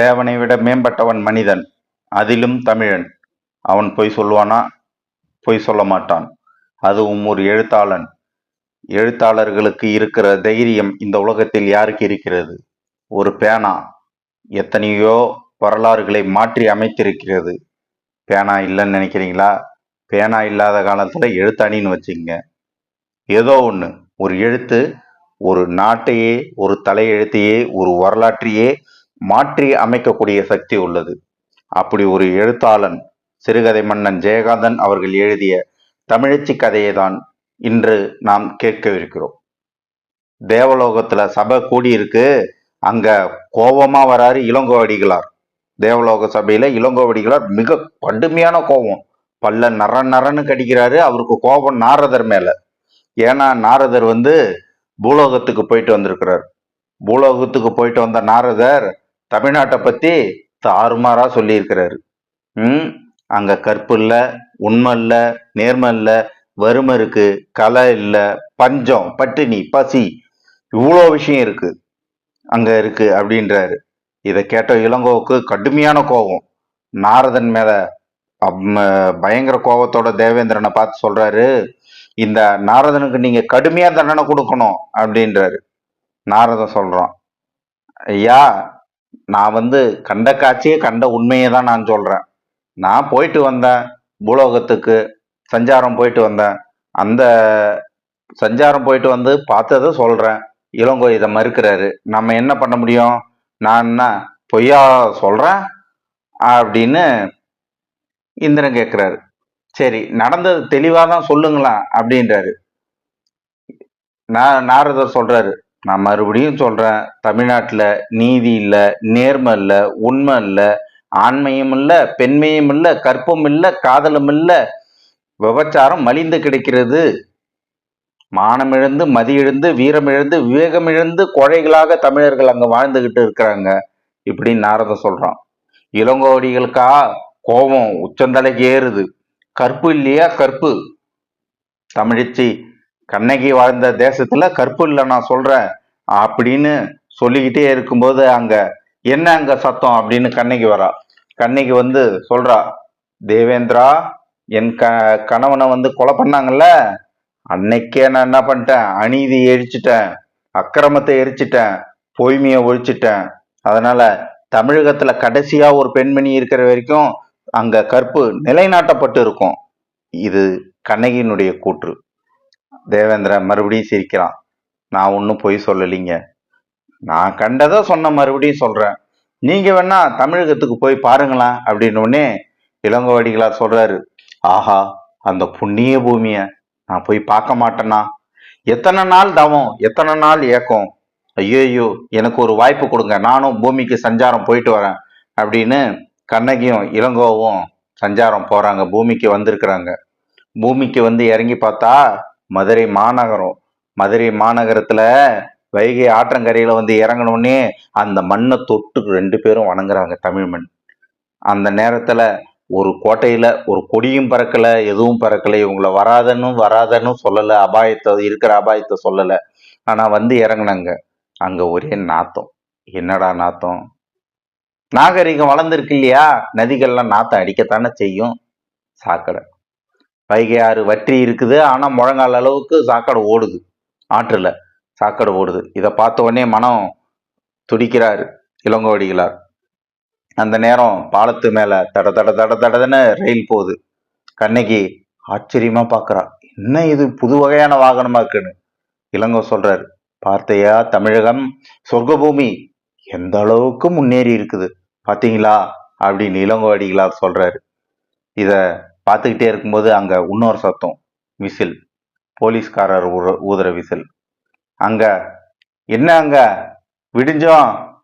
தேவனை விட மேம்பட்டவன் மனிதன் அதிலும் தமிழன். அவன் பொய் சொல்லுவானா? பொய் சொல்ல மாட்டான். அதுவும் ஒரு எழுத்தாளன். எழுத்தாளர்களுக்கு இருக்கிற தைரியம் இந்த உலகத்தில் யாருக்கு இருக்கிறது? ஒரு பேனா. எத்தனையோ வரலாறுகளை மாற்றி அமைத்திருக்கிறது. பேனா இல்லைன்னு நினைக்கிறீங்களா? பேனா இல்லாத காலத்தில் எழுத்தாணின்னு வச்சுங்க ஏதோ ஒன்று ஒரு எழுத்து ஒரு நாட்டையே ஒரு தலையெழுத்தையே ஒரு வரலாற்றையே மாற்றி அமைக்கக்கூடிய சக்தி உள்ளது. அப்படி ஒரு எழுத்தாளன் சிறுகதை மன்னன் ஜெயகாந்தன் அவர்கள் எழுதிய தமிழச்சி கதையை தான் இன்று நாம் கேட்கவிருக்கிறோம். தேவலோகத்துல சபை கூடியிருக்கு. அங்க கோபமா வராரு இளங்கோவடிகளார். தேவலோக சபையில இளங்கோவடிகளார் மிக கடுமையான கோபம். பல்ல நர நரன்னு கடிக்கிறாரு. அவருக்கு கோபம் நாரதர் மேல. ஏன்னா நாரதர் வந்து பூலோகத்துக்கு போயிட்டு வந்திருக்கிறார். பூலோகத்துக்கு போயிட்டு வந்த நாரதர் தமிழ்நாட்டை பத்தி தாறுமாறா சொல்லியிருக்கிறாரு. ம்? அங்க கற்பு இல்ல உண்மை இல்ல நேர்மை இல்ல வறுமை இருக்கு கலை இல்ல பஞ்சம் பட்டினி பசி இவ்வளோ விஷயம் இருக்கு. அங்க இருக்கு அப்படின்றாரு. இதை கேட்ட இளங்கோவுக்கு கடுமையான கோபம். நாரதன் மேல அம்ம, பயங்கர கோபத்தோட தேவேந்திரனை பார்த்து சொல்றாரு இந்த நாரதனுக்கு நீங்க கடுமையா தண்டனை கொடுக்கணும் அப்படின்றாரு. நாரதன் சொல்றான் ஐயா நான் வந்து கண்ட காட்சியே கண்ட உண்மையை தான் நான் சொல்கிறேன் நான் போயிட்டு வந்தேன் பூலோகத்துக்கு சஞ்சாரம் போயிட்டு வந்தேன். அந்த சஞ்சாரம் போயிட்டு வந்து பார்த்ததை சொல்கிறேன் இளங்கோ இதை மறுக்கிறாரு. நம்ம என்ன பண்ண முடியும்? நான் என்ன பொய்யா சொல்கிறேன் அப்படின்னு இந்திரன் கேட்குறாரு சரி நடந்தது தெளிவாக தான் சொல்லுங்களேன் அப்படின்றாரு. நான் நாரதர் சொல்கிறாரு நான் மறுபடியும் சொல்றேன் தமிழ்நாட்டில் நீதி இல்லை நேர்மை இல்லை உண்மை இல்லை ஆண்மையும் இல்லை பெண்மையும் இல்லை கற்பும் இல்லை காதலும் இல்லை. விபச்சாரம் மலிந்து கிடைக்கிறது. மானமிழந்து மதியிழந்து வீரமிழந்து விவேகமிழந்து கொழைகளாக தமிழர்கள் அங்கே வாழ்ந்துகிட்டு இருக்கிறாங்க. இப்படின்னு நாரத சொல்றான். இளங்கோடிகளுக்கா கோபம் உச்சந்தலைக்கு ஏறுது. கற்பு இல்லையா? கற்பு. தமிழிச்சி கண்ணகி வாழ்ந்த தேசத்துல கற்பு இல்லை நான் சொல்றேன். அப்படின்னு சொல்லிக்கிட்டே இருக்கும்போது அங்க என்ன அங்க சத்தம் அப்படின்னு கண்ணகி வரா. கண்ணகி வந்து சொல்றா தேவேந்திரா என் க கணவனை வந்து கொலை பண்ணாங்கல்ல? அன்னைக்கே நான் என்ன பண்ணிட்டேன்? அநீதி எரிச்சிட்டேன் அக்கிரமத்தை எரிச்சிட்டேன் பொய்மையை ஒழிச்சிட்டேன். அதனால தமிழகத்துல கடைசியா ஒரு பெண்மணி இருக்கிற வரைக்கும் அங்க கற்பு நிலைநாட்டப்பட்டு இருக்கும். இது கண்ணகியினுடைய கூற்று. தேவேந்திரன் மறுபடியும் சிரிக்கிறான். நான் ஒன்றும் பொய் சொல்லலைங்க. நான் கண்டதை சொன்ன மறுபடியும் சொல்கிறேன் நீங்கள் வேணா தமிழகத்துக்கு போய் பாருங்களேன் அப்படின்னோடனே இளங்கோவடிகளார் ஆஹா அந்த புண்ணிய பூமியை நான் போய் பார்க்க மாட்டேனா? எத்தனை நாள் தவம் எத்தனை நாள் ஏக்கம்? ஐயோயோ எனக்கு ஒரு வாய்ப்பு கொடுங்க நானும் பூமிக்கு சஞ்சாரம் போயிட்டு வரேன் அப்படின்னு கண்ணகியும் இளங்கோவும் சஞ்சாரம் போகிறாங்க பூமிக்கு வந்திருக்கிறாங்க. பூமிக்கு வந்து இறங்கி பார்த்தா மதுரை மாநகரம் மதுரை மாநகரத்துல வைகை ஆற்றங்கரையில வந்து இறங்கணும்னே அந்த மண்ணை தொட்டு ரெண்டு பேரும் வணங்குறாங்க தமிழ் மண். அந்த நேரத்துல ஒரு கோட்டையில ஒரு கொடியும் பறக்கல எதுவும் பறக்கல இவங்களை வராதன்னு வராதன்னு சொல்லல அபாயத்தை இருக்கிற அபாயத்தை சொல்லல. ஆனா வந்து இறங்கினாங்க. அங்க ஒரே நாத்தம். என்னடா நாத்தம்? நாகரிகம் வளர்ந்துருக்கு இல்லையா? நதிகள்லாம் நாத்தம் அடிக்கத்தானே செய்யும்? சாக்கடை. வைகை ஆறு வற்றி இருக்குது ஆனா முழங்கால் அளவுக்கு சாக்கடை ஓடுது. ஆற்றுல சாக்கடை ஓடுது. இதை பார்த்த உடனே மனம் துடிக்கிறார் இளங்கோவடிகளார் அந்த நேரம் பாலத்து மேலே தட தட தட தடதுன்னு ரயில் போகுது. கண்ணகி ஆச்சரியமா பார்க்குறா. என்ன இது? புது வகையான வாகனமா இருக்குன்னு. இளங்கோ சொல்றாரு பார்த்தையா தமிழகம்? சொர்க்கபூமி எந்த அளவுக்கு முன்னேறி இருக்குது? பார்த்தீங்களா? அப்படின்னு இளங்கோவடிகளார் சொல்றாரு. இதை பார்த்துக்கிட்டே இருக்கும்போது அங்கே இன்னொரு சத்தம் மிசில் போலீஸ்காரர் ஊற- ஊதுற விசில் அங்க என்ன அங்க? விடிஞ்சோம்.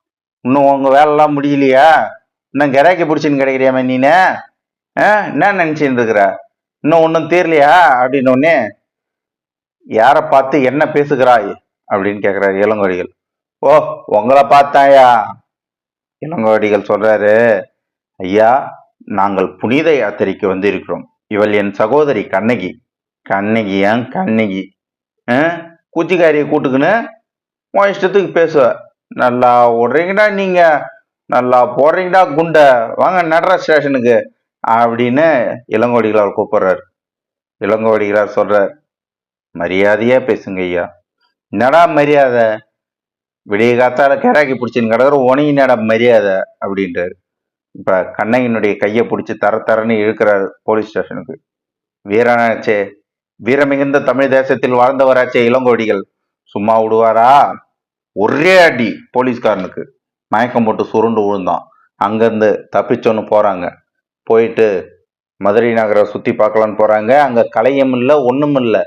இன்னும் உங்க வேலைலாம் முடியலையா? இன்னும் கிராக்கி பிடிச்சின்னு கிடைக்கிறியாமே நீனே? ஆ, என்ன நினச்சின்னு இருக்கிற? இன்னும் ஒன்றும் தீரலையா? அப்படின்னோடனே யாரை பார்த்து என்ன பேசுகிறாய்? அப்படின்னு கேட்குறாரு இளங்கோடிகள். ஓ உங்களை பார்த்தாயா? இளங்கோடிகள் சொல்றாரு ஐயா நாங்கள் புனித யாத்திரைக்கு வந்திருக்கிறோம். இவள் என் சகோதரி கண்ணகி. கண்ணகி ஏன் கண்ணகி? ஆ? கூட்டுக்குன்னு உன் இஷ்டத்துக்கு பேசுவ. நல்லா விடுறீங்கடா நீங்க. நல்லா போடுறீங்கடா குண்டை. வாங்க நடரா ஸ்டேஷனுக்கு. அப்படின்னு இளங்கோடிகளார் கூப்பிடுறாரு. இளங்கோடிகளார் சொல்றார் மரியாதையா பேசுங்க ஐயா. என்னடா மரியாதை? விடிய காத்தால கேராக்கி பிடிச்சின்னு கிடக்குற உனக்கு என்னடா மரியாதை? அப்படின்றாரு. இப்ப கண்ணகியினுடைய கையை பிடிச்சி தர தரன்னு இழுக்கிறாரு போலீஸ் ஸ்டேஷனுக்கு. வீரனாச்சே வீரமிகுந்த தமிழ் தேசத்தில் வாழ்ந்தவராச்சே இளங்கோடிகள். சும்மா விடுவாரா? ஒரே அடி போலீஸ்காரனுக்கு. மயக்கம் போட்டு சுருண்டு விழுந்தான். அங்கேருந்து தப்பிச்சோன்னு போகிறாங்க போயிட்டு மதுரை நகரை சுற்றி பார்க்கலான்னு போகிறாங்க அங்கே கலையும் இல்லை ஒன்றும் இல்லை.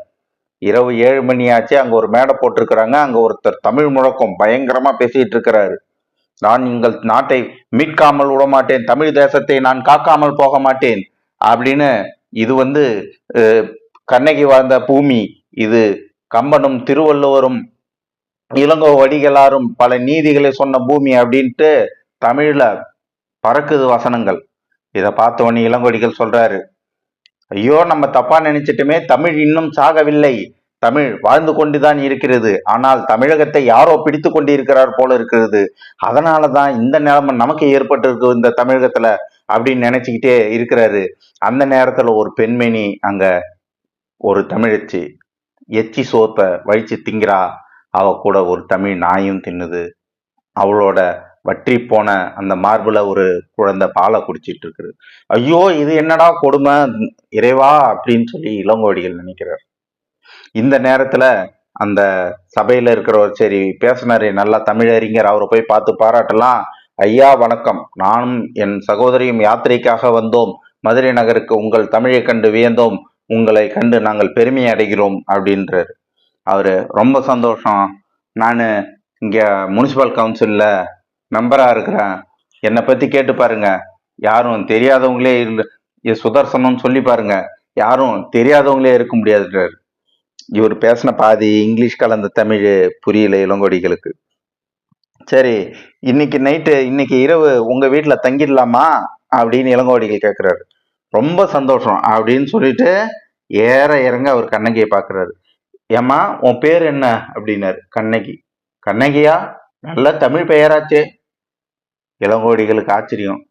இரவு ஏழு மணி ஆச்சு. அங்கே ஒரு மேடை போட்டிருக்கிறாங்க. அங்கே ஒருத்தர் தமிழ் முழக்கம் பயங்கரமாக பேசிகிட்டு இருக்கிறாரு. நான் எங்கள் நாட்டை மீட்காமல் விட மாட்டேன் தமிழ் தேசத்தை நான் காக்காமல் போக மாட்டேன். அப்படின்னு இது வந்து கண்ணகி வாழ்ந்த பூமி இது. கம்பனும் திருவள்ளுவரும் இளங்கோ வடிகளாரும் பல நீதிகளை சொன்ன பூமி அப்படின்ட்டு தமிழ்ல பறக்குது வசனங்கள். இதை பார்த்தவொன்னே இளங்கோடிகள் சொல்றாரு ஐயோ நம்ம தப்பா நினைச்சிட்டுமே தமிழ் இன்னும் சாகவில்லை. தமிழ் வாழ்ந்து கொண்டுதான் இருக்கிறது. ஆனால் தமிழகத்தை யாரோ பிடித்து கொண்டு இருக்கிறார் போல இருக்கிறது. அதனாலதான் இந்த நிலைமை நமக்கு ஏற்பட்டிருக்கு இந்த தமிழகத்துல அப்படின்னு நினைச்சுக்கிட்டே இருக்கிறாரு. அந்த நேரத்துல ஒரு பெண்மணி அங்க ஒரு தமிழச்சி எச்சி சோத்தை வழித்து திங்கிறா அவ கூட ஒரு தமிழ் நாயும் தின்னுது. அவளோட வற்றி போன அந்த மார்பில் ஒரு குழந்தை பாலை குடிச்சிட்டு இருக்குது. ஐயோ இது என்னடா கொடுமை? இறைவா அப்படின்னு சொல்லி இளங்கோடிகள் நினைக்கிறார். இந்த நேரத்தில் அந்த சபையில் இருக்கிறவர் சரி பேசினாரு நல்லா தமிழறிஞர் அவரை போய் பார்த்து பாராட்டலாம். ஐயா வணக்கம். நானும் என் சகோதரியும் யாத்திரைக்காக வந்தோம். மதுரை நகருக்கு உங்கள் தமிழை கண்டு வியந்தோம். உங்களை கண்டு நாங்கள் பெருமை அடைகிறோம் அப்படின்றாரு. அவர் ரொம்ப சந்தோஷம். நான் இங்கே முனிசிபல் கவுன்சிலில் மெம்பராக இருக்கிறேன். என்னை பற்றி கேட்டு பாருங்க. யாரும் தெரியாதவங்களே இல்ல சுதர்சனம்னு சொல்லி பாருங்க. யாரும் தெரியாதவங்களே இருக்க முடியாதுன்றார். இவர் பேசின பாதி இங்கிலீஷ் கலந்த தமிழ் புரியல இளங்கோடிகளுக்கு. சரி இன்னைக்கு நைட்டு இன்னைக்கு இரவு உங்கள் வீட்டில் தங்கிடலாமா? அப்படின்னு இளங்கோடிகள் கேட்குறாரு ரொம்ப சந்தோஷம் அப்படின்னு சொல்லிட்டு ஏற இறங்க அவர் கண்ணகியை பார்க்குறாரு. ஏம்மா உன் பேர் என்ன? அப்படின்னாரு. கண்ணகி. கண்ணகியா? நல்ல தமிழ் பெயராச்சே. இளங்கோடிகளுக்கு ஆச்சரியம்.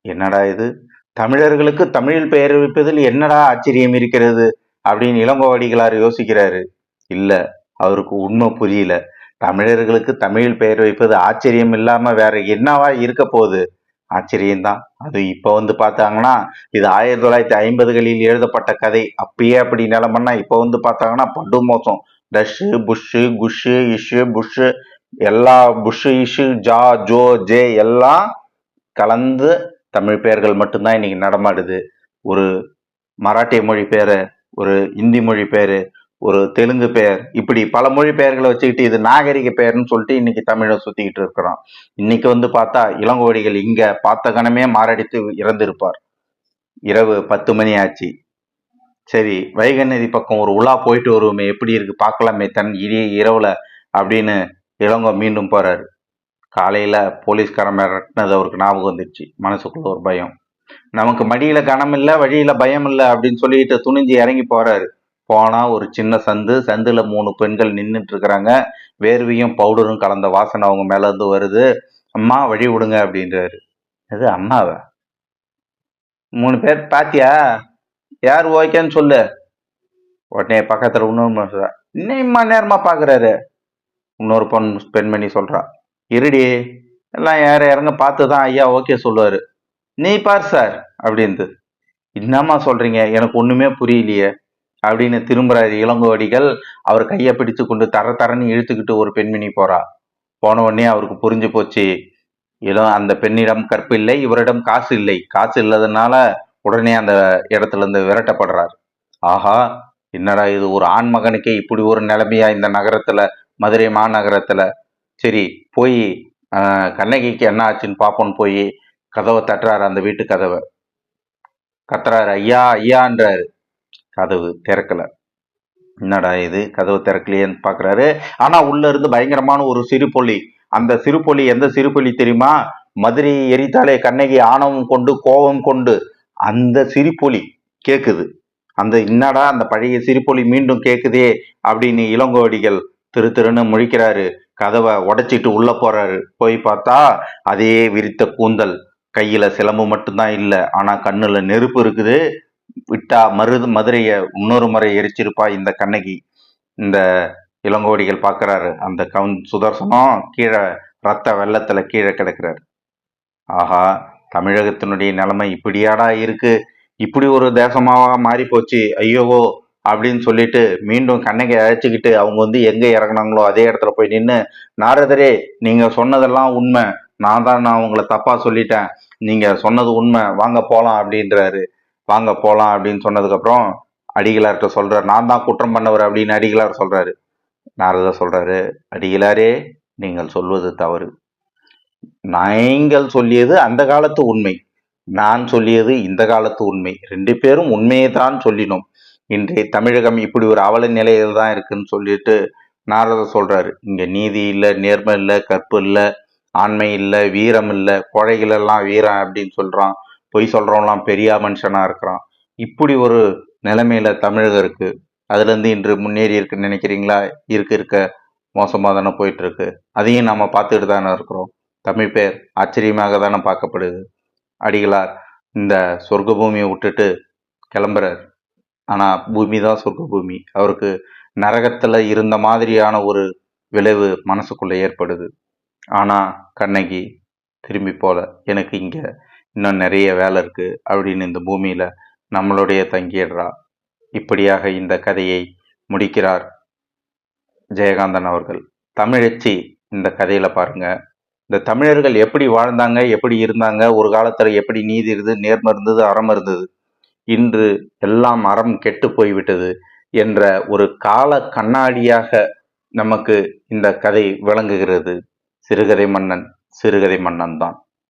என்னடா இது? தமிழர்களுக்கு தமிழில் பெயர் வைப்பதில் என்னடா ஆச்சரியம் இருக்கிறது? அப்படின்னு இளங்கோவடிகளார் யோசிக்கிறாரு. இல்லை அவருக்கு உண்மை புரியல. தமிழர்களுக்கு தமிழில் பெயர் வைப்பது ஆச்சரியம் இல்லாமல் வேற என்னவா இருக்க போகுது? ஆச்சரியம்தான். அது இப்போ வந்து பார்த்தாங்கன்னா இது ஆயிரத்தி தொள்ளாயிரத்தி ஐம்பதுகளில் எழுதப்பட்ட கதை. அப்பயே அப்படி நிலமன்னா இப்போ வந்து பார்த்தாங்கன்னா படு மோசம் டஷ்ஷு புஷ்ஷு குஷ்ஷு இஷ்ஷு புஷ்ஷு எல்லா புஷ்ஷு இஷ்ஷு ஜா ஜோ ஜே எல்லாம் கலந்து தமிழ் பெயர்கள் மட்டும்தான் இன்னைக்கு நடமாடுது. ஒரு மராட்டிய மொழி பேர் ஒரு இந்தி மொழி பேர் ஒரு தெலுங்கு பெயர். இப்படி பல மொழி பெயர்களை வச்சுக்கிட்டு இது நாகரிக பெயர்னு சொல்லிட்டு இன்னைக்கு தமிழை சுத்திக்கிட்டு இருக்கிறோம். இன்னைக்கு வந்து பார்த்தா இளங்கோடிகள் இங்க பார்த்த கணமே மாரடித்து இறந்திருப்பார். இரவு பத்து மணி ஆச்சு. சரி வைகை நதி பக்கம் ஒரு உலா போயிட்டு வருவோமே எப்படி இருக்கு? பார்க்கலாமே தன் இரிய இரவுல அப்படின்னு இளங்கோ மீண்டும் போறாரு. காலையில போலீஸ்காரன் மிரட்டினது அவருக்கு ஞாபகம் வந்துருச்சு. மனசுக்குள்ள ஒரு பயம். நமக்கு மடியில கனம் இல்லை வழியில பயம் இல்லை அப்படின்னு சொல்லிட்டு துணிஞ்சு இறங்கி போறாரு. போனால் ஒரு சின்ன சந்து சந்தில் மூணு பெண்கள் நின்றுட்டு இருக்கிறாங்க வேர்வையும் பவுடரும் கலந்த வாசனை அவங்க மேலேருந்து வருது. அம்மா வழி விடுங்க அப்படின்றாரு. அது அம்மாவா? மூணு பேர் பாத்தியா? யார் ஓகேன்னு சொல்லு. உடனே பக்கத்தில் இன்னொரு மனுஷன் சொல்றா, இன்னும் இம்மா இன்னொரு பொன் பெண்மணி சொல்கிறா இருடி எல்லாம் யார இறங்க பார்த்து தான் ஐயா ஓகே சொல்லுவார். நீ பார் சார் அப்படின்ட்டு என்னம்மா சொல்கிறீங்க எனக்கு ஒன்றுமே புரியலையே. அப்படின்னு திரும்புறாரு இளங்கோவடிகள் அவர் கையை பிடிச்சு கொண்டு தர தரன்னு இழுத்துக்கிட்டு ஒரு பெண்மணி போறா. போன உடனே அவருக்கு புரிஞ்சு போச்சு. இளம் அந்த பெண்ணிடம் கற்பு இல்லை இவரிடம் காசு இல்லை. காசு இல்லாதனால உடனே அந்த இடத்துல இருந்து விரட்டப்படுறார். ஆஹா என்னடா இது? ஒரு ஆண் மகனுக்கே இப்படி ஒரு நிலைமையா இந்த நகரத்துல மதுரை மாநகரத்துல? சரி போய் கண்ணகிக்கு என்ன ஆச்சுன்னு பார்ப்போன்னு போய் கதவை தட்டுறாரு அந்த வீட்டு கதவை. கத்துறாரு ஐயா ஐயான்றாரு. கதவு திறக்கல. என்னடா இது? கதவு திறக்கலையேன்னு பாக்குறாரு. ஆனா உள்ள இருந்து பயங்கரமான ஒரு சிறுபொலி. அந்த சிறுபொலி எந்த சிறுபொலி தெரியுமா? மதுரை எரித்தாலே கண்ணகி ஆணவம் கொண்டு கோபம் கொண்டு. அந்த சிரிப்பொலி கேக்குது. அந்த என்னடா அந்த பழைய சிரிப்பொலி மீண்டும் கேக்குதே அப்படின்னு இளங்கோவடிகள் திரு திருன்னு முழிக்கிறாரு. கதவை உடைச்சிட்டு உள்ள போறாரு. போய் பார்த்தா அதே விரித்த கூந்தல். கையில சிலம்பு மட்டும்தான் இல்லை. ஆனா கண்ணுல நெருப்பு இருக்குது. விட்டா மருது மதுரைய இன்னொரு முறை எரிச்சிருப்பா இந்த கண்ணகி. இந்த இளங்கோடிகள் பார்க்குறாரு. அந்த கவுன் சுதர்சனம் கீழே ரத்த வெள்ளத்துல கீழே கிடக்கிறாரு. ஆஹா தமிழகத்தினுடைய நிலைமை இப்படியாடா இருக்கு? இப்படி ஒரு தேசமாவா மாறி போச்சு ஐயோவோ அப்படின்னு சொல்லிட்டு மீண்டும் கண்ணகி அழைச்சிக்கிட்டு அவங்க வந்து எங்க இறங்குனாங்களோ அதே இடத்துல போய் நின்று நாரதரே நீங்க சொன்னதெல்லாம் உண்மை. நான் தான் நான் உங்களை தப்பா சொல்லிட்டேன். நீங்க சொன்னது உண்மை. வாங்க போலாம் அப்படின்றாரு. வாங்க போகலாம் அப்படின்னு சொன்னதுக்கப்புறம் அடிகளார்கிட்ட சொல்கிறார் நான் தான் குற்றம் பண்ணவர் அப்படின்னு அடிகளார் சொல்கிறாரு நாரதர் சொல்கிறாரு அடிகளாரே நீங்கள் சொல்வது தவறு. நீங்கள் சொல்லியது அந்த காலத்து உண்மை. நான் சொல்லியது இந்த காலத்து உண்மை. ரெண்டு பேரும் உண்மையை தான் சொல்லினோம். இன்றைய தமிழகம் இப்படி ஒரு அவல நிலையில் தான் இருக்குன்னு சொல்லிட்டு நாரதர் சொல்கிறாரு இங்கே நீதி இல்லை நேர்மை இல்லை கற்பு இல்லை ஆண்மை இல்லை வீரம் இல்லை கொழைகள் வீரம் அப்படின்னு சொல்கிறான் பொய் சொல்றவன்லாம் பெரிய மனுஷனாக இருக்கிறான். இப்படி ஒரு நிலைமையில தமிழகம் இருக்குது அதுலேருந்து இன்று முன்னேறி இருக்குன்னு நினைக்கிறீங்களா? இருக்க இருக்க மோசமாக தானே போயிட்டுருக்கு. அதையும் நம்ம பார்த்துக்கிட்டு தானே இருக்கிறோம். தமிழ் பேர் ஆச்சரியமாக தானே பார்க்கப்படுது. அடிகளார் இந்த சொர்க்க பூமியை விட்டுட்டு கிளம்புறார். ஆனால் பூமி தான் சொர்க்க பூமி அவருக்கு நரகத்தில் இருந்த மாதிரியான ஒரு விளைவு மனசுக்குள்ளே ஏற்படுது. ஆனால் கண்ணகி திரும்பி போல. எனக்கு இங்கே இன்னும் நிறைய வேலை இருக்குது அப்படின்னு இந்த பூமியில் நம்மளுடைய தங்கிடுறா. இப்படியாக இந்த கதையை முடிக்கிறார் ஜெயகாந்தன் அவர்கள். தமிழச்சி இந்த கதையில் பாருங்கள் இந்த தமிழர்கள் எப்படி வாழ்ந்தாங்க எப்படி இருந்தாங்க ஒரு காலத்தில் எப்படி நீதி இருந்தது நேர்மை இருந்தது அறம் இருந்தது. இன்று எல்லாம் அறம் கெட்டு போய்விட்டது என்ற ஒரு கால கண்ணாடியாக நமக்கு இந்த கதை விளங்குகிறது. சிறுகதை மன்னன் சிறுகதை மன்னன் தான்